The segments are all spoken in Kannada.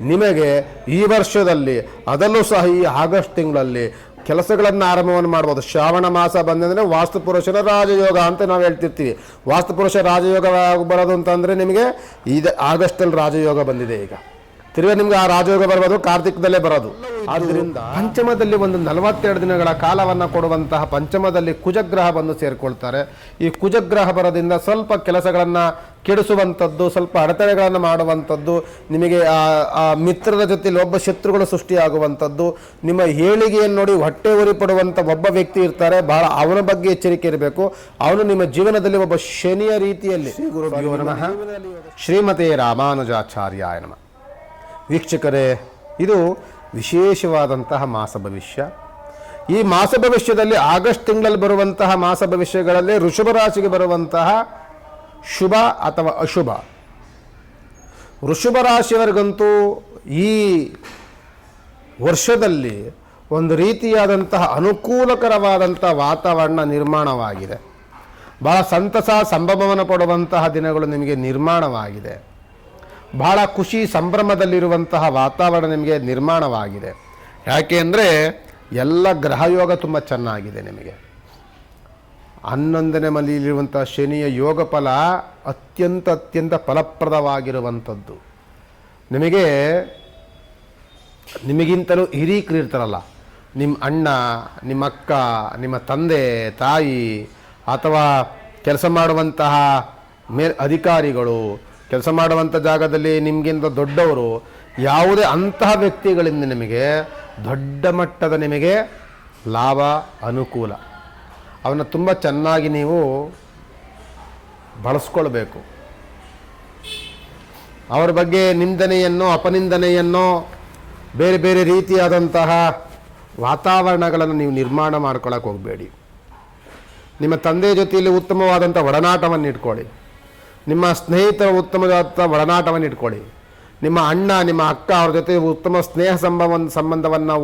ನಿಮಗೆ ಈ ವರ್ಷದಲ್ಲಿ, ಅದಲ್ಲೂ ಸಹ ಈ ಆಗಸ್ಟ್ ತಿಂಗಳಲ್ಲಿ ಕೆಲಸಗಳನ್ನು ಆರಂಭವನ್ನು ಮಾಡ್ಬೋದು. ಶ್ರಾವಣ ಮಾಸ ಬಂದಂದರೆ ವಾಸ್ತುಪುರುಷರ ರಾಜಯೋಗ ಅಂತ ನಾವು ಹೇಳ್ತಿರ್ತೀವಿ. ವಾಸ್ತುಪುರುಷ ರಾಜಯೋಗ ಬರೋದು ಅಂತಂದರೆ ನಿಮಗೆ ಇದು ಆಗಸ್ಟಲ್ಲಿ ರಾಜಯೋಗ ಬಂದಿದೆ ಈಗ. ತಿರುಗಿ ನಿಮ್ಗೆ ಆ ರಾಜಯೋಗ ಬರಬಹುದು ಕಾರ್ತಿಕದಲ್ಲೇ ಬರೋದು. ಆದ್ರಿಂದ ಪಂಚಮದಲ್ಲಿ ಒಂದು ನಲವತ್ತೆರಡು ದಿನಗಳ ಕಾಲವನ್ನು ಕೊಡುವಂತಹ ಪಂಚಮದಲ್ಲಿ ಕುಜಗ್ರಹ ಬಂದು ಸೇರಿಕೊಳ್ತಾರೆ. ಈ ಕುಜಗ್ರಹ ಬರೋದ್ರಿಂದ ಸ್ವಲ್ಪ ಕೆಲಸಗಳನ್ನು ಕೆಡಿಸುವಂಥದ್ದು ಸ್ವಲ್ಪ ಅಡೆತಡೆಗಳನ್ನು ಮಾಡುವಂಥದ್ದು ನಿಮಗೆ ಆ ಮಿತ್ರರ ಜೊತೆಲಿ ಒಬ್ಬ ಶತ್ರುಗಳು ಸೃಷ್ಟಿಯಾಗುವಂಥದ್ದು ನಿಮ್ಮ ಏಳಿಗೆಯನ್ನು ನೋಡಿ ಹೊಟ್ಟೆ ಉರಿ ಪಡುವಂಥ ಒಬ್ಬ ವ್ಯಕ್ತಿ ಇರ್ತಾರೆ ಬಹಳ ಅವನ ಬಗ್ಗೆ ಎಚ್ಚರಿಕೆ ಇರಬೇಕು. ಅವನು ನಿಮ್ಮ ಜೀವನದಲ್ಲಿ ಒಬ್ಬ ಶನಿಯ ರೀತಿಯಲ್ಲಿ ಶ್ರೀ ಶ್ರೀಮತಿ ರಾಮಾನುಜಾಚಾರ್ಯ ನಮಃ. ವೀಕ್ಷಕರೇ, ಇದು ವಿಶೇಷವಾದಂತಹ ಮಾಸ ಭವಿಷ್ಯ. ಈ ಮಾಸ ಭವಿಷ್ಯದಲ್ಲಿ ಆಗಸ್ಟ್ ತಿಂಗಳಲ್ಲಿ ಬರುವಂತಹ ಮಾಸ ಭವಿಷ್ಯಗಳಲ್ಲಿ ಋಷಭ ರಾಶಿಗೆ ಬರುವಂತಹ ಶುಭ ಅಥವಾ ಅಶುಭ. ಋಷಭ ರಾಶಿಯವರಿಗಂತೂ ಈ ವರ್ಷದಲ್ಲಿ ಒಂದು ರೀತಿಯಾದಂತಹ ಅನುಕೂಲಕರವಾದಂಥ ವಾತಾವರಣ ನಿರ್ಮಾಣವಾಗಿದೆ. ಭಾಳ ಸಂತಸ, ಸಂಭ್ರಮವನ್ನು ಪಡುವಂತಹ ದಿನಗಳು ನಿಮಗೆ ನಿರ್ಮಾಣವಾಗಿದೆ. ಬಹಳ ಖುಷಿ ಸಂಭ್ರಮದಲ್ಲಿರುವಂತಹ ವಾತಾವರಣ ನಿಮಗೆ ನಿರ್ಮಾಣವಾಗಿದೆ. ಯಾಕೆ ಅಂದರೆ ಎಲ್ಲ ಗ್ರಹಯೋಗ ತುಂಬ ಚೆನ್ನಾಗಿದೆ ನಿಮಗೆ. ಹನ್ನೊಂದನೇ ಮನೆಯಲ್ಲಿರುವಂಥ ಶನಿಯ ಯೋಗ ಫಲ ಅತ್ಯಂತ ಅತ್ಯಂತ ಫಲಪ್ರದವಾಗಿರುವಂಥದ್ದು. ನಿಮಗೆ, ನಿಮಗಿಂತಲೂ ಹಿರೀಕರು ಇರ್ತಾರಲ್ಲ. ನಿಮ್ಮ ಅಣ್ಣ ನಿಮ್ಮ ಅಕ್ಕ, ನಿಮ್ಮ ತಂದೆ, ತಾಯಿ, ಅಥವಾ ಕೆಲಸ ಮಾಡುವಂತಹ ಮೇಲ್ ಅಧಿಕಾರಿಗಳು ಕೆಲಸ ಮಾಡುವಂಥ ಜಾಗದಲ್ಲಿ ನಿಮಗಿಂತ ದೊಡ್ಡವರು ಯಾವುದೇ ಅಂತಹ ವ್ಯಕ್ತಿಗಳಿಂದ ನಿಮಗೆ ದೊಡ್ಡ ಮಟ್ಟದ ನಿಮಗೆ ಲಾಭ, ಅನುಕೂಲ. ಅವನ್ನ ತುಂಬ ಚೆನ್ನಾಗಿ ನೀವು ಬಳಸ್ಕೊಳ್ಬೇಕು. ಅವರ ಬಗ್ಗೆ ನಿಂದನೆಯನ್ನು, ಅಪನಿಂದನೆಯನ್ನು, ಬೇರೆ ಬೇರೆ ರೀತಿಯಾದಂತಹ ವಾತಾವರಣಗಳನ್ನು ನೀವು ನಿರ್ಮಾಣ ಮಾಡ್ಕೊಳಕ್ಕೆ ಹೋಗಬೇಡಿ. ನಿಮ್ಮ ತಂದೆ ಜೊತೆಯಲ್ಲಿ ಉತ್ತಮವಾದಂಥ ಒಡನಾಟವನ್ನು ಇಟ್ಕೊಳ್ಳಿ ನಿಮ್ಮ ಸ್ನೇಹಿತರ ಉತ್ತಮವಾದ ಒಡನಾಟವನ್ನು ಇಟ್ಕೊಳ್ಳಿ. ನಿಮ್ಮ ಅಣ್ಣ, ನಿಮ್ಮ ಅಕ್ಕ ಅವ್ರ ಜೊತೆ ಉತ್ತಮ ಸ್ನೇಹ ಸಂಬಂಧ ಸಂಬಂಧವನ್ನು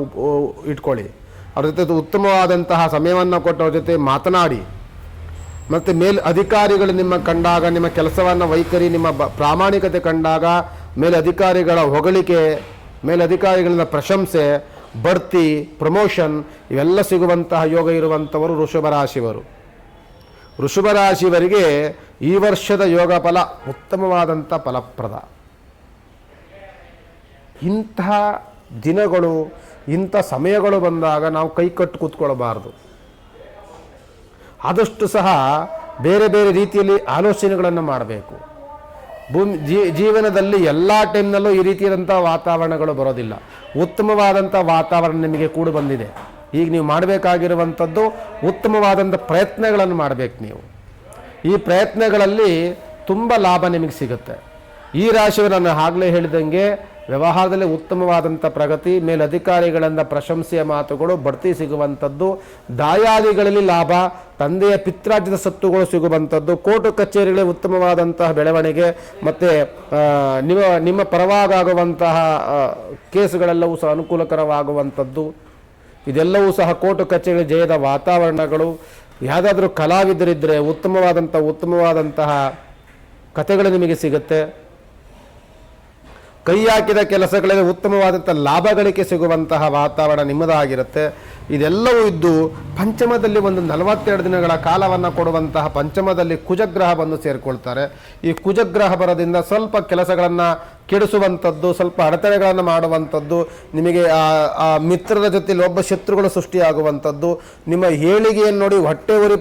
ಇಟ್ಕೊಳ್ಳಿ. ಅವ್ರ ಜೊತೆ ಉತ್ತಮವಾದಂತಹ ಸಮಯವನ್ನು ಕೊಟ್ಟು ಅವ್ರ ಜೊತೆ ಮಾತನಾಡಿ. ಮತ್ತು ಮೇಲ್ ಅಧಿಕಾರಿಗಳು ನಿಮ್ಮ ಕಂಡಾಗ, ನಿಮ್ಮ ಕೆಲಸವನ್ನು ವೈಖರಿ, ನಿಮ್ಮ ಬ ಪ್ರಾಮಾಣಿಕತೆ ಕಂಡಾಗ ಮೇಲ್ ಅಧಿಕಾರಿಗಳ ಹೊಗಳಿಕೆ ಮೇಲಧಿಕಾರಿಗಳಿಂದ ಪ್ರಶಂಸೆ ಬಡ್ತಿ ಪ್ರಮೋಷನ್ ಇವೆಲ್ಲ ಸಿಗುವಂತಹ ಯೋಗ ಇರುವಂಥವರು ವೃಷಭ ರಾಶಿಯವರು ವೃಷಭ ರಾಶಿಯವರಿಗೆ ಈ ವರ್ಷದ ಯೋಗ ಫಲ ಉತ್ತಮವಾದಂಥ ಫಲಪ್ರದ. ಇಂತಹ ದಿನಗಳು, ಇಂಥ ಸಮಯಗಳು ಬಂದಾಗ ನಾವು ಕೈಕಟ್ಟು ಕೂತ್ಕೊಳ್ಬಾರ್ದು. ಆದಷ್ಟು ಸಹ ಬೇರೆ ಬೇರೆ ರೀತಿಯಲ್ಲಿ ಆಲೋಚನೆಗಳನ್ನು ಮಾಡಬೇಕು. ಭೂಮಿ ಜೀವನದಲ್ಲಿ ಎಲ್ಲ ಟೈಮ್ನಲ್ಲೂ ಈ ರೀತಿಯಾದಂಥ ವಾತಾವರಣಗಳು ಬರೋದಿಲ್ಲ. ಉತ್ತಮವಾದಂಥ ವಾತಾವರಣ ನಿಮಗೆ ಕೂಡ ಬಂದಿದೆ. ಈಗ ನೀವು ಮಾಡಬೇಕಾಗಿರುವಂಥದ್ದು ಉತ್ತಮವಾದಂಥ ಪ್ರಯತ್ನಗಳನ್ನು ಮಾಡಬೇಕು ನೀವು. ಈ ಪ್ರಯತ್ನಗಳಲ್ಲಿ ತುಂಬ ಲಾಭ ನಿಮಗೆ ಸಿಗುತ್ತೆ. ಈ ರಾಶಿಯು ನಾನು ಆಗಲೇ ಹೇಳಿದಂಗೆ ವ್ಯವಹಾರದಲ್ಲಿ ಉತ್ತಮವಾದಂಥ ಪ್ರಗತಿ ಮೇಲಧಿಕಾರಿಗಳಿಂದ ಪ್ರಶಂಸೆಯ ಮಾತುಗಳು, ಬಡ್ತಿ ಸಿಗುವಂಥದ್ದು, ದಾಯಾದಿಗಳಲ್ಲಿ ಲಾಭ, ತಂದೆಯ ಪಿತ್ರಾಜ್ಯದ ಸತ್ತುಗಳು ಸಿಗುವಂಥದ್ದು, ಕೋರ್ಟು ಕಚೇರಿಗಳಲ್ಲಿ ಉತ್ತಮವಾದಂತಹ ಬೆಳವಣಿಗೆ ಮತ್ತು ನಿಮ್ಮ ನಿಮ್ಮ ಪರವಾಗುವಂತಹ ಕೇಸುಗಳೆಲ್ಲವೂ ಸಹ ಅನುಕೂಲಕರವಾಗುವಂಥದ್ದು. ಇದೆಲ್ಲವೂ ಸಹ ಕೋಟು ಕಚೇರಿ ಜಯದ ವಾತಾವರಣಗಳು. ಯಾವುದಾದ್ರೂ ಕಲಾವಿದರಿದ್ದರೆ ಉತ್ತಮವಾದಂಥ ಉತ್ತಮವಾದಂತಹ ಕಥೆಗಳು ನಿಮಗೆ ಸಿಗುತ್ತೆ. ಕೈ ಹಾಕಿದ ಕೆಲಸಗಳಿಗೆ ಉತ್ತಮವಾದಂಥ ಲಾಭಗಳಿಗೆ ಸಿಗುವಂತಹ ವಾತಾವರಣ ನಿಮ್ಮದಾಗಿರುತ್ತೆ. ಇದೆಲ್ಲವೂ ಇದ್ದು ಪಂಚಮದಲ್ಲಿ ಒಂದು ನಲವತ್ತೆರಡು ದಿನಗಳ ಕಾಲವನ್ನು ಕೊಡುವಂತಹ ಪಂಚಮದಲ್ಲಿ ಕುಜಗ್ರಹ ಬಂದು ಸೇರಿಕೊಳ್ತಾರೆ. ಈ ಕುಜಗ್ರಹ ಬರದಿಂದ ಸ್ವಲ್ಪ ಕೆಲಸಗಳನ್ನು ಕೆಡಿಸುವಂಥದ್ದು, ಸ್ವಲ್ಪ ಅಡೆತಡೆಗಳನ್ನು ಮಾಡುವಂಥದ್ದು, ನಿಮಗೆ ಆ ಮಿತ್ರರ ಜೊತೆಲಿ ಒಬ್ಬ ಶತ್ರುಗಳು ಸೃಷ್ಟಿಯಾಗುವಂಥದ್ದು, ನಿಮ್ಮ ಏಳಿಗೆಯನ್ನು ನೋಡಿ ಹೊಟ್ಟೆ ಉರಿ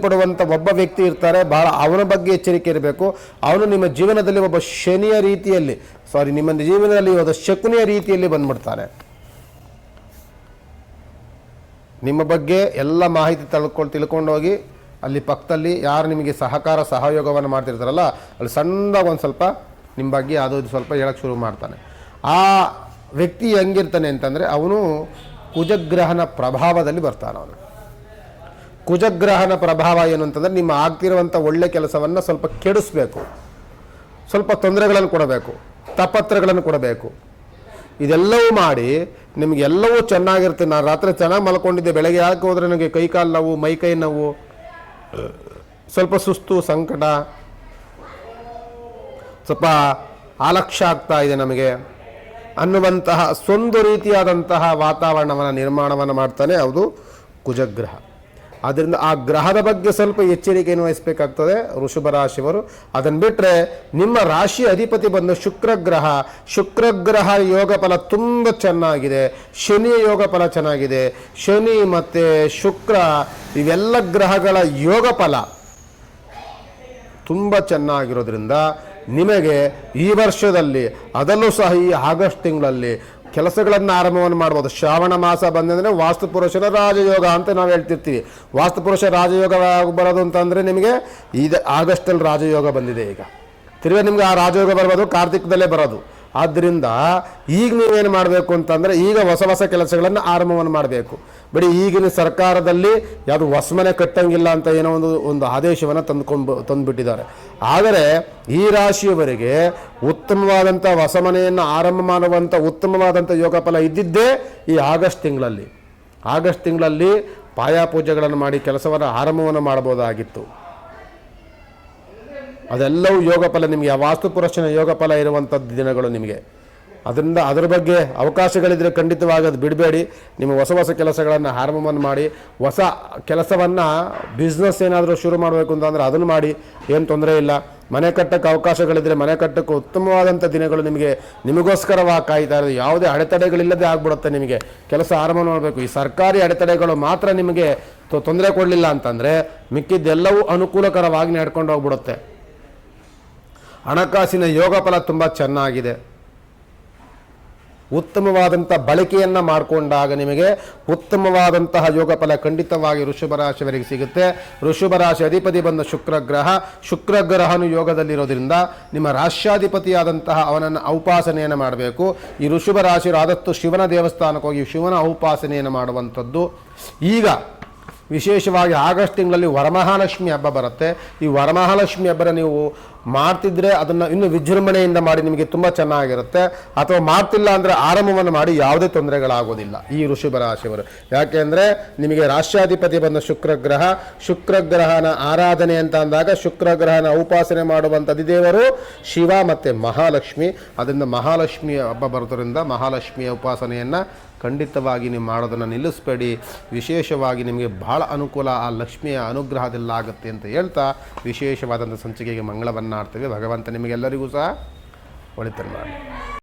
ಒಬ್ಬ ವ್ಯಕ್ತಿ ಇರ್ತಾರೆ. ಭಾಳ ಅವನ ಬಗ್ಗೆ ಎಚ್ಚರಿಕೆ ಇರಬೇಕು. ಅವನು ನಿಮ್ಮ ಜೀವನದಲ್ಲಿ ಒಬ್ಬ ಶನಿಯ ರೀತಿಯಲ್ಲಿ ಸಾರಿ ನಿಮ್ಮ ಜೀವನದಲ್ಲಿ ಒಂದು ಶಕುನಿಯ ರೀತಿಯಲ್ಲಿ ಬಂದ್ಬಿಡ್ತಾನೆ. ನಿಮ್ಮ ಬಗ್ಗೆ ಎಲ್ಲ ಮಾಹಿತಿ ತಿಳ್ಕೊಂಡು ತಿಳ್ಕೊಂಡೋಗಿ ಅಲ್ಲಿ ಪಕ್ಕದಲ್ಲಿ ಯಾರು ನಿಮಗೆ ಸಹಕಾರ, ಸಹಯೋಗವನ್ನು ಮಾಡ್ತಿರ್ತಾರಲ್ಲ, ಅಲ್ಲಿ ಸಣ್ಣದಾಗಿ ಒಂದು ಸ್ವಲ್ಪ ನಿಮ್ಮ ಬಗ್ಗೆ ಅದು ಸ್ವಲ್ಪ ಹೇಳಕ್ಕೆ ಶುರು ಮಾಡ್ತಾನೆ. ಆ ವ್ಯಕ್ತಿ ಹೆಂಗಿರ್ತಾನೆ ಅಂತಂದರೆ, ಅವನು ಕುಜಗ್ರಹನ ಪ್ರಭಾವದಲ್ಲಿ ಬರ್ತಾನೆ ಅವನು. ಕುಜಗ್ರಹನ ಪ್ರಭಾವ ಏನು ಅಂತಂದರೆ, ನಿಮ್ಮ ಆಗ್ತಿರುವಂಥ ಒಳ್ಳೆ ಕೆಲಸವನ್ನು ಸ್ವಲ್ಪ ಕೆಡಿಸ್ಬೇಕು. ಸ್ವಲ್ಪ ತೊಂದರೆಗಳನ್ನು ಕೊಡಬೇಕು. ತಪತ್ರಗಳನ್ನು ಕೊಡಬೇಕು. ಇದೆಲ್ಲವೂ ಮಾಡಿ ನಿಮಗೆಲ್ಲವೂ ಚೆನ್ನಾಗಿರುತ್ತೆ. ನಾನು ರಾತ್ರಿ ಚೆನ್ನಾಗಿ ಮಲ್ಕೊಂಡಿದ್ದೆ. ಬೆಳಗ್ಗೆ ಯಾಕೆ ಹೋದರೆ ನನಗೆ ಕೈಕಾಲು ನೋವು ಮೈಕೈ ನೋವು? ಸ್ವಲ್ಪ ಸುಸ್ತು, ಸಂಕಟ. ಸ್ವಲ್ಪ ಆಲಕ್ಷ್ಯ ಆಗ್ತಾ ಇದೆ ನಮಗೆ. ಅನ್ನುವಂತಹ, ಸ್ವಂದು ರೀತಿಯಾದಂತಹ ವಾತಾವರಣವನ್ನು ನಿರ್ಮಾಣವನ್ನು ಮಾಡ್ತಾನೆ ಅದು ಕುಜಗ್ರಹ. ಅದರಿಂದ ಆ ಗ್ರಹದ ಬಗ್ಗೆ ಸ್ವಲ್ಪ ಎಚ್ಚರಿಕೆಯನ್ನು ವಹಿಸಬೇಕಾಗ್ತದೆ ವೃಷಭ ರಾಶಿಯವರು. ಅದನ್ನು ಬಿಟ್ಟರೆ ನಿಮ್ಮ ರಾಶಿ ಅಧಿಪತಿ ಬಂದು ಶುಕ್ರ ಗ್ರಹ ಶುಕ್ರ ಗ್ರಹ ಯೋಗ ಫಲ ತುಂಬ ಚೆನ್ನಾಗಿದೆ, ಶನಿಯ ಯೋಗ ಫಲ ಚೆನ್ನಾಗಿದೆ, ಶನಿ ಮತ್ತು ಶುಕ್ರ ಇವೆಲ್ಲ ಗ್ರಹಗಳ ಯೋಗ ಫಲ ತುಂಬ ಚೆನ್ನಾಗಿರೋದ್ರಿಂದ ನಿಮಗೆ ಈ ವರ್ಷದಲ್ಲಿ, ಅದಲ್ಲೂ ಸಹ ಈ ಆಗಸ್ಟ್ ತಿಂಗಳಲ್ಲಿ ಕೆಲಸಗಳನ್ನು ಆರಂಭವನ್ನು ಮಾಡ್ಬೋದು. ಶ್ರಾವಣ ಮಾಸ ಬಂದಂದರೆ ವಾಸ್ತುಪುರುಷರ ರಾಜಯೋಗ ಅಂತ ನಾವು ಹೇಳ್ತಿರ್ತೀವಿ. ವಾಸ್ತುಪುರುಷ ರಾಜಯೋಗ ಬರೋದು ಅಂತಂದರೆ ನಿಮಗೆ ಇದು ಆಗಸ್ಟಲ್ಲಿ ರಾಜಯೋಗ ಬಂದಿದೆ ಈಗ. ತಿರ್ಗಾ ನಿಮ್ಗೆ ಆ ರಾಜಯೋಗ ಬರ್ಬೋದು, ಕಾರ್ತಿಕದಲ್ಲೇ ಬರೋದು. ಆದ್ದರಿಂದ ಈಗ ನೀವೇನು ಮಾಡಬೇಕು ಅಂತಂದರೆ ಈಗ ಹೊಸ ಹೊಸ ಕೆಲಸಗಳನ್ನು ಆರಂಭವನ್ನು ಮಾಡಬೇಕು. ಬರೀ ಈಗಿನ ಸರ್ಕಾರದಲ್ಲಿ ಯಾವುದು ಹೊಸಮನೆ ಕಟ್ಟಂಗಿಲ್ಲ ಅಂತ ಏನೋ ಒಂದು ಒಂದು ಆದೇಶವನ್ನು ತಂದುಕೊಂಡು ತಂದುಬಿಟ್ಟಿದ್ದಾರೆ. ಆದರೆ ಈ ರಾಶಿಯವರಿಗೆ ಉತ್ತಮವಾದಂಥ ಹೊಸಮನೆಯನ್ನು ಆರಂಭ ಮಾಡುವಂಥ ಉತ್ತಮವಾದಂಥ ಯೋಗ ಫಲ ಇದ್ದಿದ್ದೇ ಈ ಆಗಸ್ಟ್ ತಿಂಗಳಲ್ಲಿ. ಆಗಸ್ಟ್ ತಿಂಗಳಲ್ಲಿ ಪಾಯಾಪೂಜೆಗಳನ್ನು ಮಾಡಿ ಕೆಲಸವನ್ನು ಆರಂಭವನ್ನು ಮಾಡಬಹುದಾಗಿತ್ತು. ಅದೆಲ್ಲವೂ ಯೋಗ ಫಲ ನಿಮಗೆ ವಾಸ್ತು ವಾಸ್ತುಪುರುಷನ ಯೋಗ ಫಲ ಇರುವಂಥದ್ದು ದಿನಗಳು ನಿಮಗೆ. ಅದರಿಂದ ಅದರ ಬಗ್ಗೆ ಅವಕಾಶಗಳಿದ್ರೆ ಖಂಡಿತವಾಗಿ ಅದು ಬಿಡಬೇಡಿ. ನಿಮ್ಮ ಹೊಸ ಹೊಸ ಕೆಲಸಗಳನ್ನು ಆರಂಭವನ್ನು ಮಾಡಿ. ಹೊಸ ಕೆಲಸವನ್ನು ಬಿಸ್ನೆಸ್ ಏನಾದರೂ ಶುರು ಮಾಡಬೇಕು ಅಂತಂದರೆ ಅದನ್ನು ಮಾಡಿ. ಏನು ತೊಂದರೆ ಇಲ್ಲ. ಮನೆ ಕಟ್ಟಕ್ಕೆ ಅವಕಾಶಗಳಿದ್ರೆ ಮನೆ ಕಟ್ಟಕ್ಕೆ ಉತ್ತಮವಾದಂಥ ದಿನಗಳು ನಿಮಗೆ ನಿಮಗೋಸ್ಕರವಾಗಿ ಕಾಯ್ತಾ ಇರೋದು. ಯಾವುದೇ ಅಡೆತಡೆಗಳಿಲ್ಲದೆ ಆಗ್ಬಿಡುತ್ತೆ ನಿಮಗೆ. ಕೆಲಸ ಆರಂಭ ಮಾಡಬೇಕು. ಈ ಸರ್ಕಾರಿ ಅಡೆತಡೆಗಳು ಮಾತ್ರ ನಿಮಗೆ ತೊಂದರೆ ಕೊಡಲಿಲ್ಲ ಅಂತಂದರೆ ಮಿಕ್ಕಿದ್ದೆಲ್ಲವೂ ಅನುಕೂಲಕರವಾಗಿ ನಡ್ಕೊಂಡು ಹೋಗ್ಬಿಡುತ್ತೆ. ಹಣಕಾಸಿನ ಯೋಗ ಫಲ ತುಂಬ ಚೆನ್ನಾಗಿದೆ. ಉತ್ತಮವಾದಂಥ ಬಳಕೆಯನ್ನು ಮಾಡಿಕೊಂಡಾಗ ನಿಮಗೆ ಉತ್ತಮವಾದಂತಹ ಯೋಗ ಫಲ ಖಂಡಿತವಾಗಿ ವೃಷಭ ರಾಶಿಯವರಿಗೆ ಸಿಗುತ್ತೆ. ವೃಷಭ ರಾಶಿ ಅಧಿಪತಿ ಬಂದ ಶುಕ್ರ ಗ್ರಹ. ಶುಕ್ರ ಗ್ರಹನು ಯೋಗದಲ್ಲಿರೋದ್ರಿಂದ ನಿಮ್ಮ ರಾಶ್ಯಾಧಿಪತಿಯಾದಂತಹ ಅವನನ್ನು ಔಪಾಸನೆಯನ್ನು ಮಾಡಬೇಕು. ಈ ಋಷಭ ರಾಶಿಯರು ಆದಷ್ಟು ಶಿವನ ದೇವಸ್ಥಾನಕ್ಕೆ ಹೋಗಿ ಶಿವನ ಔಪಾಸನೆಯನ್ನು ಮಾಡುವಂಥದ್ದು. ಈಗ ವಿಶೇಷವಾಗಿ ಆಗಸ್ಟ್ ತಿಂಗಳಲ್ಲಿ ವರಮಹಾಲಕ್ಷ್ಮಿ ಹಬ್ಬ ಬರುತ್ತೆ. ಈ ವರಮಹಾಲಕ್ಷ್ಮಿ ಹಬ್ಬನ ನೀವು ಮಾಡ್ತಿದ್ರೆ ಅದನ್ನು ಇನ್ನು ವಿಜೃಂಭಣೆಯಿಂದ ಮಾಡಿ ನಿಮಗೆ ತುಂಬ ಚೆನ್ನಾಗಿರುತ್ತೆ. ಅಥವಾ ಮಾಡ್ತಿಲ್ಲ ಅಂದರೆ ಆರಂಭವನ್ನು ಮಾಡಿ ಯಾವುದೇ ತೊಂದರೆಗಳಾಗೋದಿಲ್ಲ. ಈ ಋಷಭ ರಾಶಿಯವರು ಯಾಕೆಂದರೆ ನಿಮಗೆ ರಾಷ್ಟ್ರಾಧಿಪತಿ ಬಂದ ಶುಕ್ರಗ್ರಹ, ಶುಕ್ರಗ್ರಹನ ಶುಕ್ರ ಗ್ರಹನ ಆರಾಧನೆ ಅಂತ ಅಂದಾಗ ಶುಕ್ರಗ್ರಹನ ಉಪಾಸನೆ ಮಾಡುವಂಥ ಅಧಿದೇವರು ಶಿವ ಮತ್ತು ಮಹಾಲಕ್ಷ್ಮಿ. ಅದರಿಂದ ಮಹಾಲಕ್ಷ್ಮಿಯ ಹಬ್ಬ ಬರೋದ್ರಿಂದ ಮಹಾಲಕ್ಷ್ಮಿಯ ಉಪಾಸನೆಯನ್ನು ಖಂಡಿತವಾಗಿ ನೀವು ಮಾಡೋದನ್ನು ನಿಲ್ಲಿಸಬೇಡಿ. ವಿಶೇಷವಾಗಿ ನಿಮಗೆ ಬಹಳ ಅನುಕೂಲ ಆ ಲಕ್ಷ್ಮಿಯ ಅನುಗ್ರಹದಲ್ಲಾಗುತ್ತೆ ಅಂತ ಹೇಳ್ತಾ ವಿಶೇಷವಾದಂಥ ಸಂಚಿಕೆಗೆ ಮಂಗಳವನ್ನು ಆಡ್ತೇವೆ ಭಗವಂತ ನಿಮಗೆಲ್ಲರಿಗೂ ಸಹ ಒಳಿತನ್ನು ಮಾಡಿ.